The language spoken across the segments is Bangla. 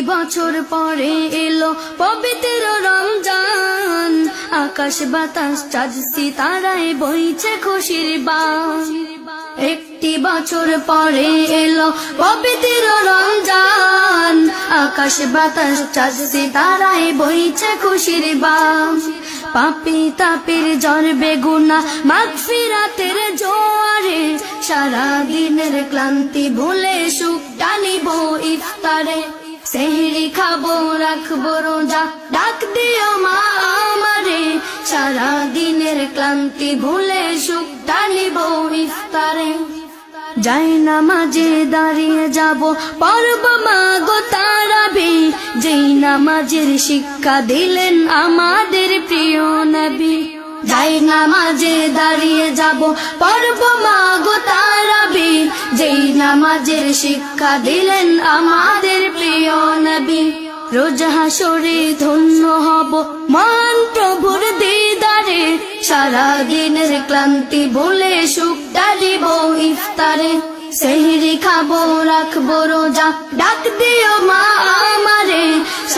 বছর পরে এলো পবিত্র রমজান। আকাশ বাতাস, চাঁদ, সিতারায় বইছে খুশির বান। একটি বছর পরে এলো পবিত্র রমজান। আকাশ বাতাস, চাঁদ, সিতারায় বইছে খুশির বান। পাপি তাপির জ্বর, বেগুনা মাগফিরাতের জোয়ারে। সারা দিনের ক্লান্তি ভুলে সুখ টানিব ইফতারে। সেহরি খাব, রাখব রোজা। ডাক দিও মা আমারে সারা দিনের ক্লান্তি ভুলে সুখ টানিব ইফতারে। যাই না মাঝে দাঁড়িয়ে যাব পর্ব মাগো তারাবি। যেই নামাজের শিক্ষা দিলেন আমাদের প্রিয় নবী। যাই নামাজে দাঁড়িয়ে যাব পর্ব মাগো তারাবি। যেই নামাজের শিক্ষা দিলেন আমাদের প্রিয় নবী। রোজ হাসরে ধন্য হব মান প্রভুর দিদারে। সারা দিনের ক্লান্তি ভুলে সুখ ডালিব ইফতারে। সেহরি খাব, রাখব রোজা, ডাক দিও মা আমারে।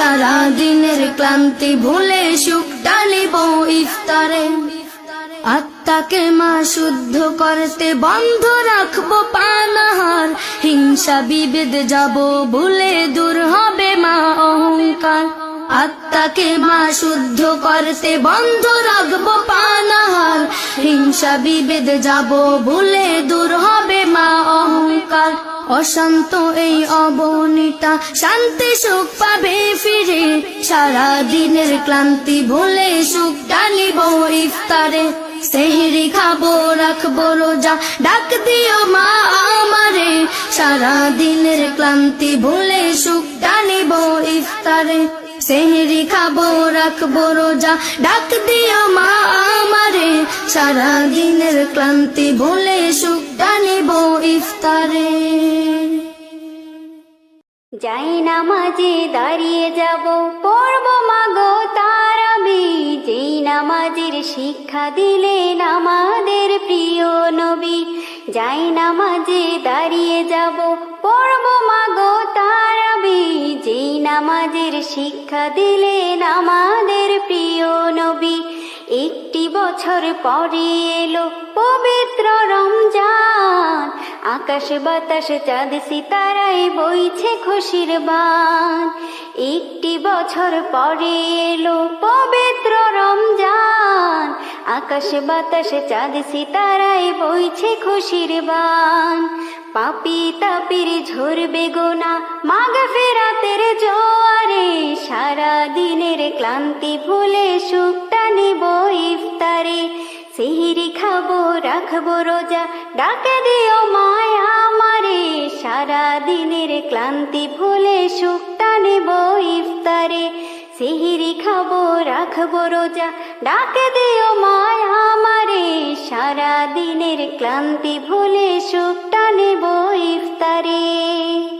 সারা দিনের ক্লান্তি ভুলে সুখ ডালিব ইফতারে। আত্মাকে মা শুদ্ধ করতে বন্ধ রাখব পানাহার হিংসা বিভেদ যাব ভুলে দূর হবে মা অহংকার। আত্মাকে মা শুদ্ধ করতে বন্ধ রাখব পানাহার হিংসা বিভেদ যাব ভুলে দূর হবে মা অহংকার। অশান্ত এই অবনীতা, শান্তি সুখ পাবে ফিরে। সারা দিনের ক্লান্তি ভুলে সুখ টানিব ইফতারে। সেহরি খাব, রাখব রোজা, ডাক দিও মা আমারে। সারা দিনের ক্লান্তি ভুলে সুখ টানিব ইফতারে। সেহরি খাব, রাখব রোজা, ডাক দিও মা আমারে। সারা দিনের ক্লান্তি ভুলে সুখ টানিব ইফতারে। যাই নামাজে দাঁড়িয়ে যাব, পড়ব মাগো তারাবি যেই নামাজের শিক্ষা দিলেন আমাদের প্রিয় নবী, যাই নামাজে দাঁড়িয়ে যাব, পড়ব মাগো তারাবি যেই নামাজের শিক্ষা দিলেন আমাদের প্রিয় নবী একটি বছর পরে এলো পবিত্র রমজান। আকাশ বাতাস, চাঁদ, সিতারায় বইছে খুশির বান। একটি বছর পরে এলো পবিত্র রমজান। আকাশ বাতাস, চাঁদ, সিতারায় বইছে খুশির বান। পাপি তাপির ঝরবে গোনা মাগ ফেরাতের জোয়ারে সারা দিনের ক্লান্তি ভুলে ইফতারে সিহিরি খাব, রাখব রোজা। ডাকে দিও মায়া আমারে সারা দিনের ক্লান্তি ভুলে সুখটা নেব ইফতারে। সিহিরি খাব, রাখব রোজা। ডাকে দিও মায়া আমারে সারা দিনের ক্লান্তি ভুলে সুখটা নেব ইফতারে।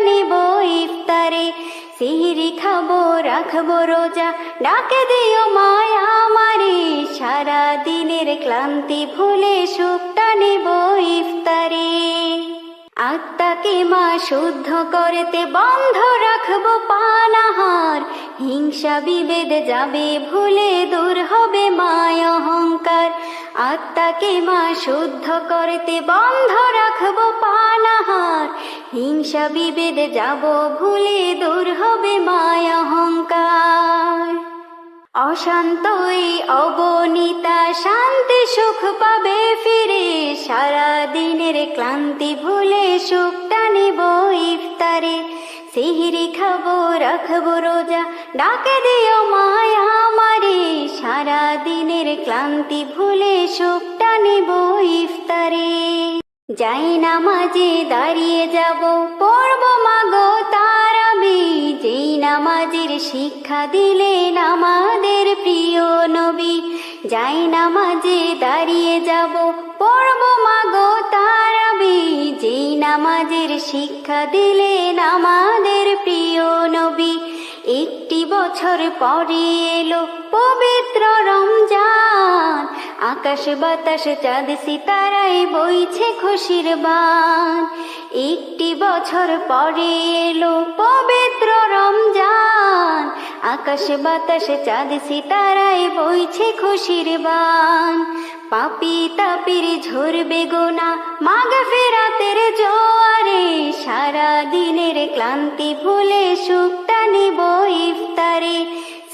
নেব ইফতারে। সিহিরি খাব, রাখব রোজা। ডাকে দিও মায় আমারে। সারা দিনের ক্লান্তি ভুলে সুখটা নেব ইফতারে। আত্মাকে মা শুদ্ধ করতে বন্ধ রাখব পানাহার হিংসা বিভেদ যাবে ভুলে দূর হবে মায় অহংকার। আত্মাকে মা শুদ্ধ করতে বন্ধ রাখব পানাহার হিংসা বিভেদ যাব ভুলে দূর হবে মায়া অহংকার। অশান্ত অবনীতা শান্তি সুখ পাবে ফিরে। সারা দিনের ক্লান্তি ভুলে সুখটা নেব ইফতারে। সিহিরি খাব, রাখব রোজা, ডাকে দিও মায়া আমারে। সারা দিনের ক্লান্তি ভুলে সুখটা নেব ইফতারে। যাই নামাজে দাঁড়িয়ে যাব, পড়ব মাগো তারাবি যেই নামাজের শিক্ষা দিলেন আমাদের প্রিয় নবী, যাই নামাজে দাঁড়িয়ে যাব, পড়ব মাগো তারাবি যেই নামাজের শিক্ষা দিলেন আমাদের প্রিয় নবী, একটি বছর পরে এলো পবিত্র রমজান আকাশ বাতাস, চাঁদ সিতারায় বইছে খুশির বান। একটি বছর পরে এলো পবিত্র রমজান। আকাশ বাতাস, চাঁদ সিতারায় বইছে খুশির বান। পাপি তাপির ঝরবে গোনা মাগ ফেরাতের জোয়ারে। সারা দিনের ক্লান্তি ভুলে সুখটা নিব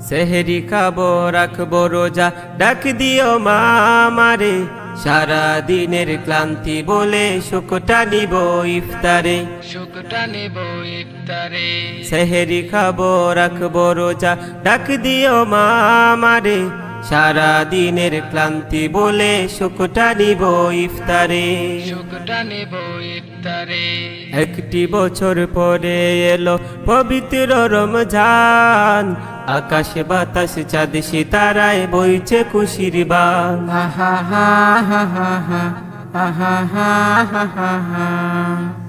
সেহেরি খাব রাখব রোজা। ডাক দিও মা আমারে। সারা দিনের ক্লান্তি বলে সুখটা নিব ইফতারে। শুকটা নিব ইফতারে। সেহেরি খাব রাখব রোজা। ডাক দিও মা আমারে। সারা দিনের ক্লান্তি বলে সুখটা নিব ইফতারে শুকটা নেব ইফতারে একটি বছর পরে এলো পবিত্র রমজান আকাশ বাতাস চাঁদ সিতারায় বইছে খুশির বান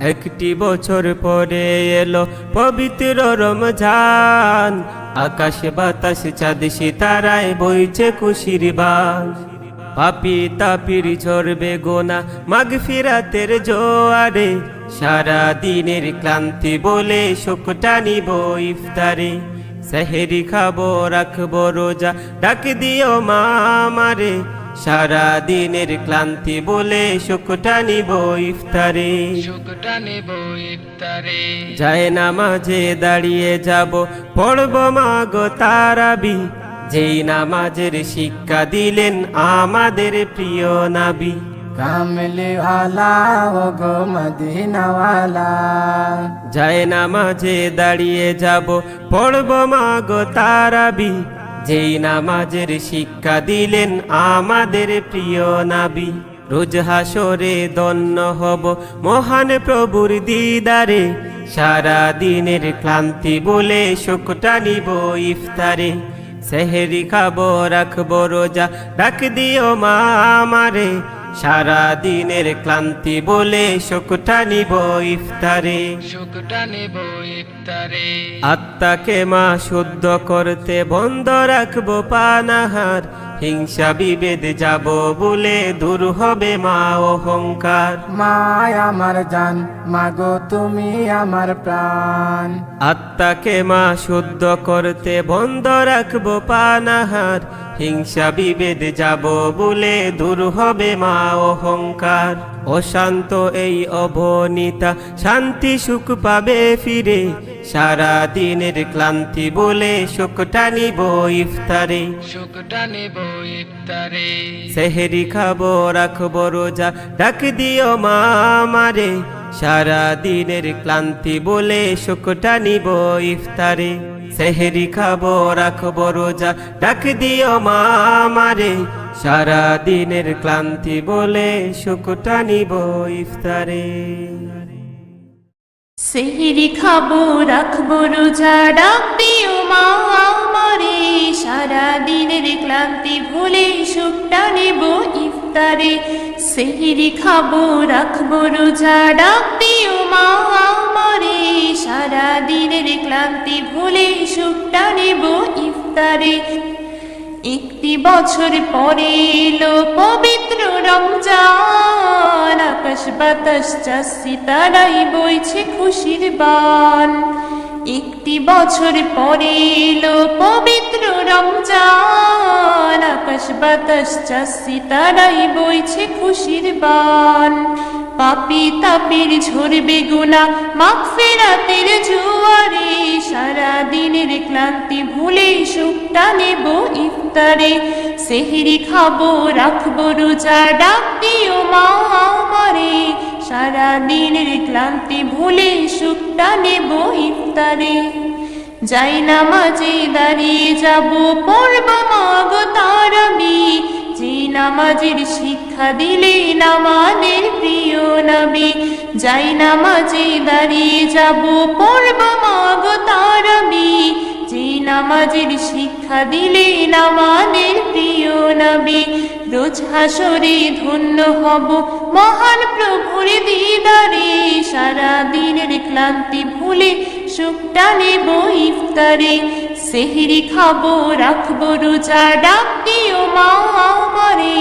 একটি বছর পরে এলো পবিত্র রমজান আকাশ বাতাস, চাঁদ সিতারায় বইছে খুশির বাস। পাপি তাপির ঝরবে গোনা মাগ ফিরাতের জোয়ারে। সারা দিনের ক্লান্তি বলে শোক টানিব ইফতারে। সেহেরি খাব, রাখব রোজা, ডাক দিও মা আমারে সারা দিনের ক্লান্তি বলে শোকটা নিব ইফতারে। শুকটা নেব ইফতারে। যায় নামাজে দাঁড়িয়ে যাব পড়ব মাগো তারাবি। যেই নামাজের শিক্ষা দিলেন আমাদের প্রিয় নাবি। কামলিওয়ালা ও গো মদিনাওয়ালা। যায় নামাজে দাঁড়িয়ে যাব পড়ব মাগো তারাবি। যেই নামাজের শিক্ষা দিলেন আমাদের প্রিয় নাবি, রোজ হাসরে দন্য হব মহান প্রভুর দিদারে। সারা দিনের ক্লান্তি বলে শোকটা নিব ইফতারে। সেহেরি খাব, রাখব রোজা, ডাক দিও মা আমারে। সারা দিনের ক্লান্তি বলে শোকটা নিব ইফতারে। শোকটা নিব ইফতারে। আত্মাকে মা শুদ্ধ করতে বন্ধ রাখব পানাহার। হিংসা বিভেদ যাব বলে দূর হবে মা অহংকার। মায় আমার জান মাগো তুমি আমার প্রাণ। আত্মাকে মা শুদ্ধ করতে বন্ধ রাখব পানাহার। হিংসা বিভেদ যাব বলে দূর হবে মা অহংকার। অশান্ত এই অবনিতা শান্তি সুখ পাবে ফিরে। সারা দিনের ক্লান্তি বলে শোকটা নিব ইফতারে। শোকটা নিব ইফতারে। সেহেরি খাব রাখব রোজা ডাক দিও মা আমারে। সারা দিনের ক্লান্তি বলে সুখটা নিব ইফতারে। সেহেরি খাব, রাখব রোজা, ডাক দিও মা আমারে সারা দিনের ক্লান্তি বলে সুখটা নিব ইফতারে। সেহেরি খাব, রাখব রোজা, ডাক দিও মা আমারে সারা দিনের ক্লান্তি ভুলে সুখটা নেব ইফতারে। সেহিরি খাব, রাখব রোজা, ডাক দিও মা আমারে। সারা দিনের ক্লান্তি ভুলে সুখটা নেব ইফতারে। একটি বছর পরে এলো পবিত্র রমজান। আকাশ বাতাস চাষি তারাই বইছে খুশির বান। একটি বছর পরে এলো পবিত্র রমজান। আকাশ বাতাস চাষি তারাই বইছে খুশির বান। পাপি তাপির ঝরবে গুনা মাখ ফেরাতের জুয়ারে। সারা দিনের ক্লান্তি ভুলে সুখটা নেব ইফতারে। সেহিরি খাব, রাখব রোজা, ডাক দিও মা আমারে। সারা দিনের ক্লান্তি ভুলে সুখটা নেব ইফতারে যাই নামাজে দাঁড়িয়ে যাব, পড়ব মাগ তার আমি। যে নামাজের শিক্ষা দিলে নামাদের প্রিয় নবী যাই নামাজে দাঁড়িয়ে যাব, পড়ব মাগ তার আমি। যে নামাজের শিক্ষা দিলে নামাদের প্রিয় নবী রোজ হাসরে ধন্য হব মহান প্রভুর দিদারে সারা দিনের ক্লান্তি ভুলে সুখটা নেব ইফতারে। সেহরি খাব, রাখব রোজা, ডাক দিও মা আমারে।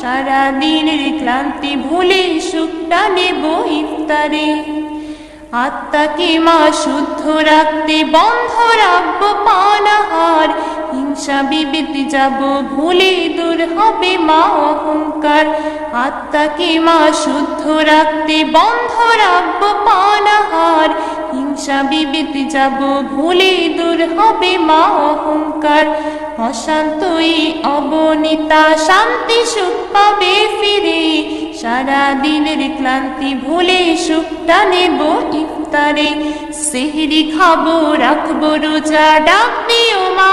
সারা দিনের ক্লান্তি ভুলে সুখটা নেব ইফতারে। আত্মাকে মা শুদ্ধ রাখতে বন্ধ রাখব পানাহার। হিংসা বিবেদ যাব, ভুলে দূর হবে মা অহংকার। আত্মাকে মা শুদ্ধ রাখতে বন্ধ রাখব পানাহার হিংসা বিবেদ যাব, ভুলে দূর হবে মা অহংকার। অশান্তই অবনিতা শান্তি সুখ পাবে ফিরে। সারা দিনের ক্লান্তি ভুলে সুখটা নেব ইফতারে। সেহরি খাব, রাখব রোজা, ডাক ও মা।